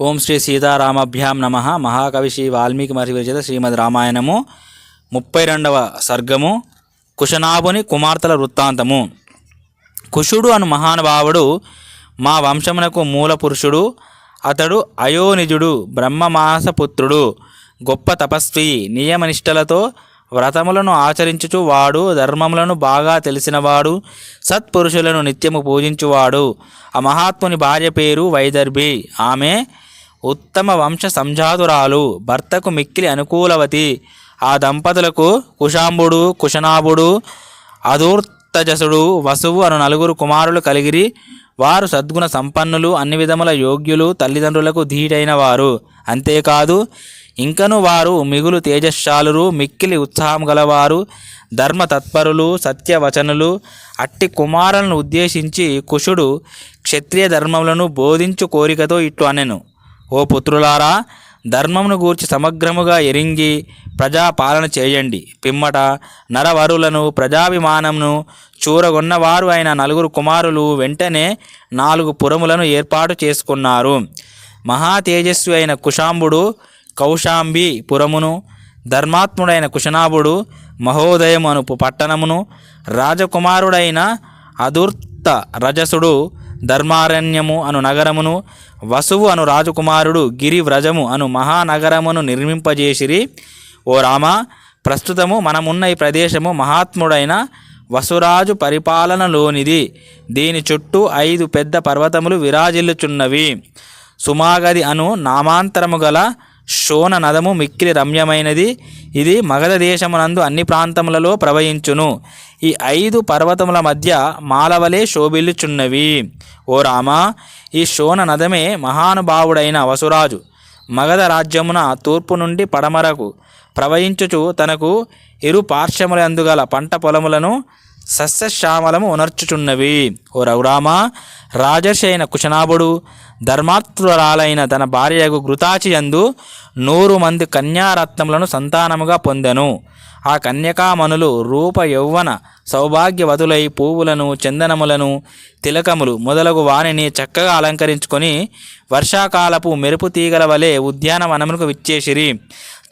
ఓం శ్రీ సీతారామభ్యాం నమ. మహాకవి శ్రీ వాల్మీకి మహర్షి విరచిత శ్రీమద్ రామాయణము ముప్పై రెండవ సర్గము. కుశనాభుని కుమార్తెల వృత్తాంతము. కుషుడు అను మహానుభావుడు మా వంశమునకు మూల పురుషుడు. అతడు అయోనిజుడు బ్రహ్మమాసపుత్రుడు గొప్ప తపస్వి నియమనిష్టలతో వ్రతములను ఆచరించుచు వాడు ధర్మములను బాగా తెలిసినవాడు సత్పురుషులను నిత్యము పూజించువాడు. ఆ మహాత్ముని భార్య పేరు వైదర్భి. ఆమె ఉత్తమ వంశ సంజాతురాలు భర్తకు మిక్కిలి అనుకూలవతి. ఆ దంపతులకు కుశాంబుడు కుశనాభుడు అధూర్తజసుడు వసువు అను నలుగురు కుమారులు కలిగిరి. వారు సద్గుణ సంపన్నులు అన్ని విధముల యోగ్యులు తల్లిదండ్రులకు ధీటైన వారు అంతేకాదు ఇంకను వారు మిగులు తేజశాలురు మిక్కిలి ఉత్సాహం గలవారు. ధర్మ తత్పరులు సత్యవచనులు అట్టి కుమారులను ఉద్దేశించి కుషుడు క్షత్రియ ధర్మములను బోధించు కోరికతో ఇట్లు అనెను. ఓ పుత్రులారా ధర్మమును గూర్చి సమగ్రముగా ఎరింగి ప్రజాపాలన చేయండి. పిమ్మట నరవరులను ప్రజాభిమానమును చూరగొన్నవారు అయిన నలుగురు కుమారులు వెంటనే నాలుగు పురములను ఏర్పాటు చేసుకున్నారు. మహా తేజస్వి అయిన కుశాంబుడు కౌశాంబి పురమును ధర్మాత్ముడైన కుశనాభుడు మహోదయము అను పట్టణమును రాజకుమారుడైన అదుర్త రజసుడు ధర్మారణ్యము అను నగరమును వసువు అను రాజకుమారుడు గిరివ్రజము అను మహానగరమును నిర్మింపజేసిరి. ఓ రామ ప్రస్తుతము మనమున్న ఈ ప్రదేశము మహాత్ముడైన వసురాజు పరిపాలనలోనిది. దీని చుట్టూ ఐదు పెద్ద పర్వతములు విరాజిల్లుచున్నవి. సుమాగది అను నామాంతరము గల శోణ నదము మిక్కిలి రమ్యమైనది. ఇది మగధ దేశమునందు అన్ని ప్రాంతములలో ప్రవహించును. ఈ ఐదు పర్వతముల మధ్య మాలవలే శోభిల్లుచున్నవి. ఓ రామా ఈ శోణ నదమే మహానుభావుడైన వసురాజు. మగధ రాజ్యమున తూర్పు నుండి పడమరకు ప్రవహించుచు తనకు ఇరు పార్శ్వములందుగల పంట పొలములను సస్యశ్యామలము ఉనర్చుచున్నవి. ఓ రఘురామ రాజర్షి అయిన కుశనాభుడు ధర్మాత్రురాలైన తన భార్యకు గృతాచి యందు నూరు మంది కన్యారత్నములను సంతానముగా పొందెను. ఆ కన్యకామణులు రూప యౌవన సౌభాగ్యవతులై పువ్వులను చందనములను తిలకములు మొదలగు వాణిని చక్కగా అలంకరించుకొని వర్షాకాలపు మెరుపు తీగల వలె ఉద్యానవనములకు విచ్చేసిరి.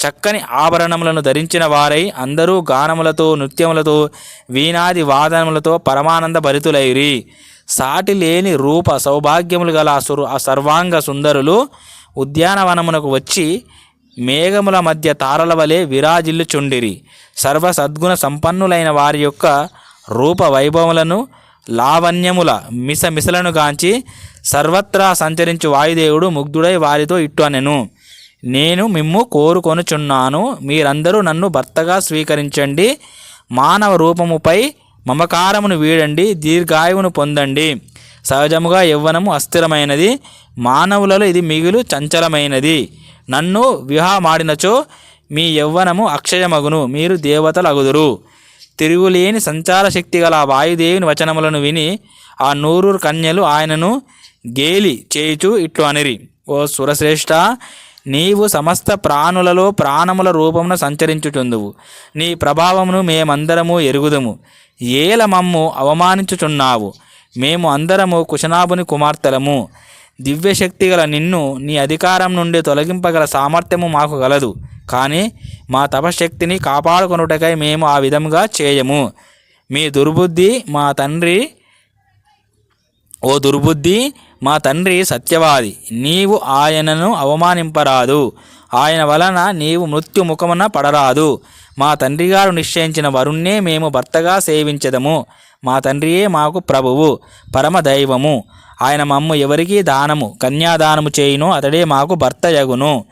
చక్కని ఆభరణములను ధరించిన వారై అందరూ గానములతో నృత్యములతో వీణాది వాదనములతో పరమానంద భరితులైరి సాటి లేని రూప సౌభాగ్యములు గల ఆ సర్వాంగ సుందరులు ఉద్యానవనమునకు వచ్చి మేఘముల మధ్య తారల వలె విరాజిల్లుచుండిరి. సర్వ సద్గుణ సంపన్నులైన వారి యొక్క రూప వైభవములను లావణ్యముల మిసమిసలను గాంచి సర్వత్రా సంచరించు వాయుదేవుడు ముగ్ధుడై వారితో ఇట్టు అనెను. నేను మిమ్ము కోరుకొనుచున్నాను. మీరందరూ నన్ను భర్తగా స్వీకరించండి. మానవ రూపముపై మమకారమును వీడండి దీర్ఘాయువును పొందండి. సహజముగా యవ్వనము అస్థిరమైనది మానవులలో ఇది మిగులు చంచలమైనది. నన్ను వివాహమాడినచో మీ యవ్వనము అక్షయమగును మీరు దేవతలగుదురు. తిరుగులేని సంచార శక్తి గల వాయుదేవిని వాయుదేవుని వచనములను విని ఆ నూరు కన్యలు ఆయనను గేలి చేయుచు ఇట్లు అనిరి. ఓ సురశ్రేష్ఠ నీవు సమస్త ప్రాణులలో ప్రాణముల రూపమును సంచరించుచుందువు. నీ ప్రభావమును మేమందరము ఎరుగుదము. ఏల మమ్ము అవమానించుచున్నావు. మేము అందరము కుశనాభుని కుమార్తెలము. దివ్యశక్తి గల నిన్ను నీ అధికారం నుండి తొలగింపగల సామర్థ్యము మాకు గలదు. కానీ మా తపశక్తిని కాపాడుకొనుటకై మేము ఆ విధముగా చేయము. మీ దుర్బుద్ధి మా తండ్రి ఓ దుర్బుద్ధి మా తండ్రి సత్యవాది. నీవు ఆయనను అవమానింపరాదు. ఆయన వలన నీవు మృత్యు ముఖమున పడరాదు. మా తండ్రి గారు నిశ్చయించిన వరుణ్ణే మేము భర్తగా సేవించదము. మా తండ్రియే మాకు ప్రభువు పరమ దైవము. ఆయన మమ్ము ఎవరికీ దానము కన్యాదానము చేయును అతడే మాకు భర్త యగును.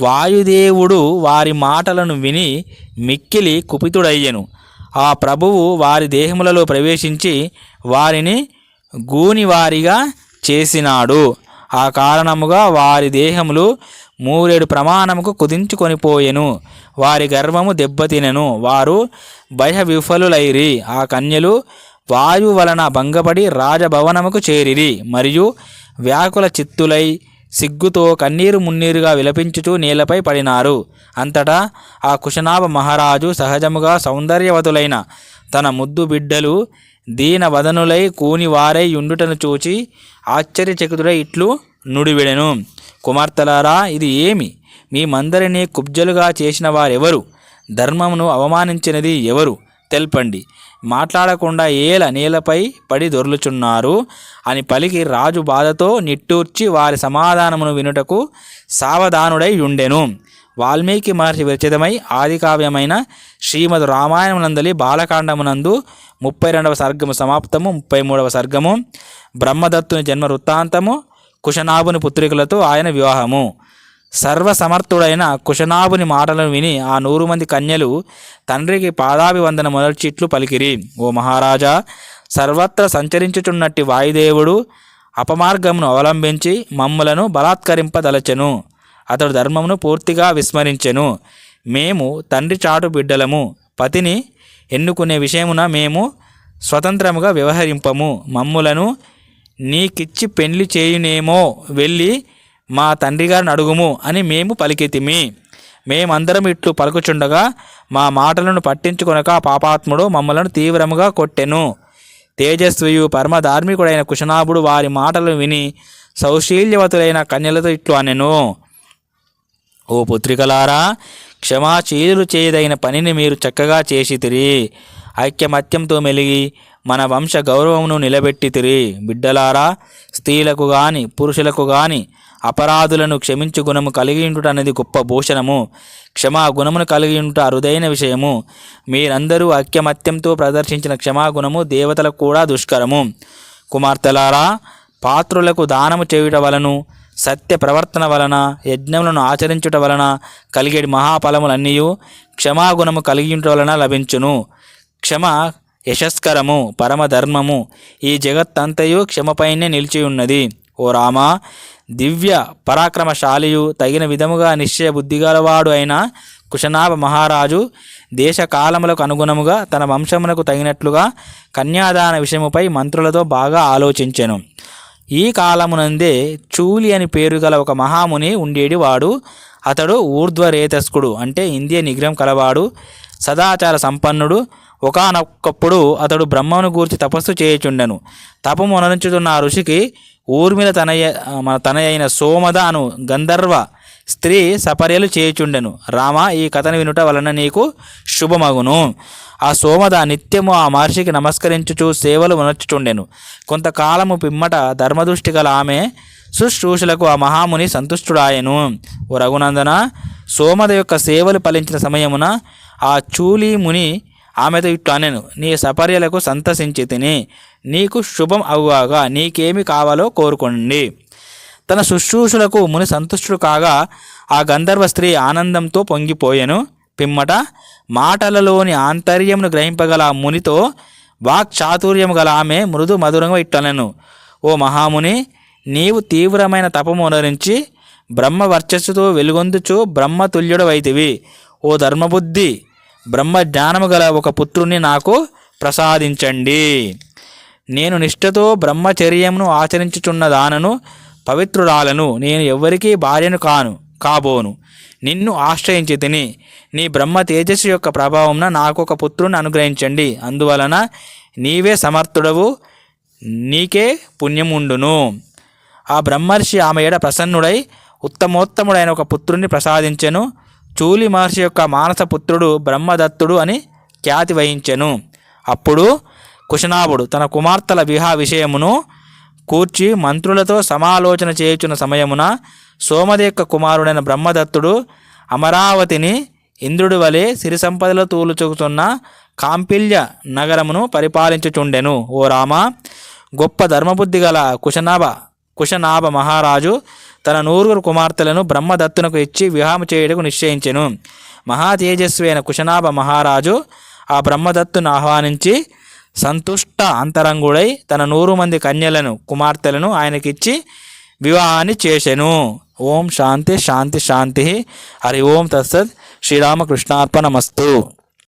వాయుదేవుడు వారి మాటలను విని మిక్కిలి కుపితుడయ్యెను. ఆ ప్రభువు వారి దేహములలో ప్రవేశించి వారిని గూనివారిగా చేసినాడు. ఆ కారణముగా వారి దేహములు మూరేడు ప్రమాణముకు కుదించుకొనిపోయెను వారి గర్వము దెబ్బతినెను. వారు భయ విఫలులైరి ఆ కన్యలు వాయు వలన భంగపడి రాజభవనముకు చేరిరి. మరియు వ్యాకుల చిత్తులై సిగ్గుతో కన్నీరు మున్నీరుగా విలపించుచూ నేలపై పడినారు. అంతటా ఆ కుశనాభ మహారాజు సహజముగా సౌందర్యవతులైన తన ముద్దు బిడ్డలు దీన వదనులై కూని వారై ఉండుటను చూచి ఆశ్చర్యచకితుడై ఇట్లు నుడివెడెను. కుమార్తెలారా ఇది ఏమి? మీ మందరిని కుబ్జలుగా చేసిన వారెవరు ధర్మమును అవమానించినది ఎవరు? తెల్పండి. మాట్లాడకుండా ఏల నేలపై పడి దొర్లుచున్నారు అని పలికి రాజు బాధతో నిట్టూర్చి వారి సమాధానమును వినుటకు సావధానుడై ఉండెను. వాల్మీకి మహర్షి విరచితమై ఆదికావ్యమైన శ్రీమద్ రామాయణమునందలి బాలకాండమునందు ముప్పై రెండవ సర్గము సమాప్తము ముప్పై మూడవ సర్గము బ్రహ్మదత్తుని జన్మ వృత్తాంతము కుశనాభుని పుత్రికలతో ఆయన వివాహము. సర్వసమర్థుడైన కుశనాభుని మాటలను విని ఆ నూరు మంది కన్యలు తండ్రికి పాదాభివందన మొదటిట్లు పలికిరి. ఓ మహారాజా సర్వత్ర సంచరించుచున్నట్టి వాయుదేవుడు అపమార్గమును అవలంబించి మమ్ములను బలాత్కరింపదలచెను. అతడు ధర్మమును పూర్తిగా విస్మరించెను. మేము తండ్రి చాటు బిడ్డలము. పతిని ఎన్నుకునే విషయమున మేము స్వతంత్రముగా వ్యవహరింపము. మమ్ములను నీకిచ్చి పెళ్ళి చేయునేమో వెళ్ళి మా తండ్రి గారిని అడుగుము అని మేము పలికితిమి. మేమందరం ఇట్లు పలుకుచుండగా మా మాటలను పట్టించుకొనక పాపాత్ముడు మమ్మలను తీవ్రముగా కొట్టెను. తేజస్వియు పరమ ధార్మికుడైన కుశనాభుడు వారి మాటలు విని సౌశీల్యవతులైన కన్యలతో ఇట్లు అనెను. ఓ పుత్రికలారా క్షమాశీలు చేయదగిన పనిని మీరు చక్కగా చేసితిరి ఐక్యమత్యంతో మెలిగి మన వంశ గౌరవమును నిలబెట్టితిరి బిడ్డలారా స్త్రీలకు గాని పురుషులకు గాని అపరాధులను క్షమించు గుణము కలిగి అనేది గొప్ప భూషణము. క్షమా గుణమును కలిగి అరుదైన విషయము. మీరందరూ ఐక్యమత్యంతో ప్రదర్శించిన క్షమాగుణము దేవతలకు కూడా దుష్కరము. కుమార్తెలారా పాత్రులకు దానము చేయుట వలను సత్య ప్రవర్తన వలన యజ్ఞములను ఆచరించుట వలన కలిగేటి మహాఫలములన్నీ క్షమాగుణము కలిగించుట వలన లభించును. క్షమ యశస్కరము పరమధర్మము ఈ జగత్తంతయు క్షమపైనే నిలిచి ఉన్నది ఓ రామా దివ్య పరాక్రమశాలియు తగిన విధముగా నిశ్చయ బుద్ధిగలవాడు అయిన కుశనాభ మహారాజు దేశకాలములకు అనుగుణముగా తన వంశమునకు తగినట్లుగా కన్యాదాన విషయముపై మంత్రులతో బాగా ఆలోచించెను. ఈ కాలమునందే చూలి అని పేరు గల ఒక మహాముని ఉండేడి వాడు అతడు ఊర్ధ్వరేతస్కుడు అంటే ఇంద్రియ నిగ్రహం కలవాడు సదాచార సంపన్నుడు. ఒకానొక్కప్పుడు అతడు బ్రహ్మను గూర్చి తపస్సు చేయుచుండెను. తపము అనరించుతున్న ఆ ఋషికి ఊర్మిళ తనయ మన తనయైన సోమద అను గంధర్వ స్త్రీ సపర్యలు చేయుచుండెను. రామ ఈ కథను వినుట వలన నీకు శుభమగును. ఆ సోమద నిత్యము ఆ మహర్షికి నమస్కరించుచు సేవలు ఉనర్చుచుండెను. కొంతకాలము పిమ్మట ధర్మదృష్టి గల ఆమె శుశ్రూషులకు ఆ మహాముని సంతుష్టుడాయను. ఓ రఘునందన సోమద యొక్క సేవలు ఫలించిన సమయమున ఆ చూలి ముని ఆమెతో ఇట్టు అనెను. నీ సపర్యలకు సంతసించి తిని నీకు శుభం అవుగాగా నీకేమి కావాలో కోరుకోండి తన శుశ్రూషులకు ముని సంతుష్టుడు కాగా ఆ గంధర్వ స్త్రీ ఆనందంతో పొంగిపోయెను. పిమ్మట మాటలలోని ఆంతర్యమును గ్రహింపగల ఆ మునితో వాక్ చాతుర్యము గల ఆమె మృదు మధురంగా ఇట్టలను ఓ మహాముని నీవు తీవ్రమైన తపము అనురించి బ్రహ్మ వర్చస్సుతో వెలుగొందుచు బ్రహ్మతుల్యుడు వైతివి. ఓ ధర్మబుద్ధి బ్రహ్మ జ్ఞానము గల ఒక పుత్రుణ్ణి నాకు ప్రసాదించండి. నేను నిష్ఠతో బ్రహ్మచర్యమును ఆచరించుచున్న దానను పవిత్రురాలను నేను ఎవ్వరికీ భార్యను కాను కాబోను. నిన్ను ఆశ్రయించి తిని నీ బ్రహ్మ తేజస్సు యొక్క ప్రభావంన నాకు ఒక పుత్రుని అనుగ్రహించండి. అందువలన నీవే సమర్థుడవు నీకే పుణ్యముండును. ఆ బ్రహ్మర్షి ఆమె ఏడ ప్రసన్నుడై ఉత్తమోత్తముడైన ఒక పుత్రుని ప్రసాదించెను. చూలి మహర్షి యొక్క మానస పుత్రుడు బ్రహ్మదత్తుడు అని ఖ్యాతి వహించెను. అప్పుడు కుశనాభుడు తన కుమార్తెల వివాహ విషయమును కూర్చి మంత్రులతో సమాలోచన చేయుచున్న సమయమున సోమదేక్క కుమారుడైన బ్రహ్మదత్తుడు అమరావతిని ఇంద్రుడి వలె సిరి సంపదలో తూలుచుకుతున్న కాంపిల్య నగరమును పరిపాలించుచుండెను. ఓ రామ గొప్ప ధర్మబుద్ధి గల కుశనాభ కుశనాభ మహారాజు తన నూరుగురు కుమార్తెలను బ్రహ్మదత్తునకు ఇచ్చి వివాహం చేయుటకు నిశ్చయించెను. మహా తేజస్వి అయిన కుశనాభ మహారాజు ఆ బ్రహ్మదత్తును ఆహ్వానించి సంతుష్ట అంతరంగుడై తన నూరు మంది కన్యలను కుమార్తెలను ఆయనకిచ్చి వివాహాన్ని చేసెను. ఓం శాంతి శాంతి శాంతి. హరి ఓం తత్సత్. శ్రీరామకృష్ణార్పణమస్తు.